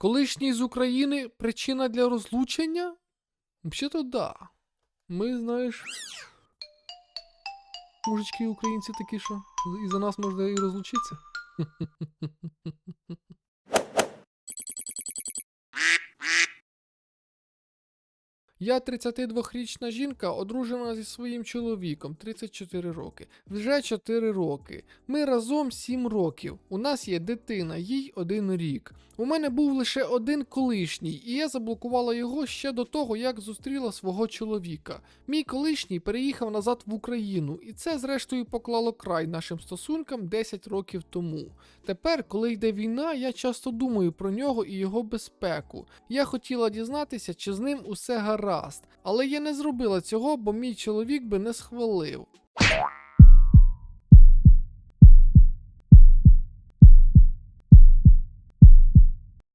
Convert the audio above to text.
Колишній з України причина для розлучення? Взагалі-то да. Ми, знаєш. Мужички українці такі, що і за нас можна і розлучитися. Я 32-річна жінка, одружена зі своїм чоловіком 34 роки. Вже 4 роки. Ми разом 7 років. У нас є дитина, їй один рік. У мене був лише один колишній, і я заблокувала його ще до того, як зустріла свого чоловіка. Мій колишній переїхав назад в Україну, і це, зрештою, поклало край нашим стосункам 10 років тому. Тепер, коли йде війна, я часто думаю про нього і його безпеку. Я хотіла дізнатися, чи з ним усе гаразд, але я не зробила цього, бо мій чоловік би не схвалив.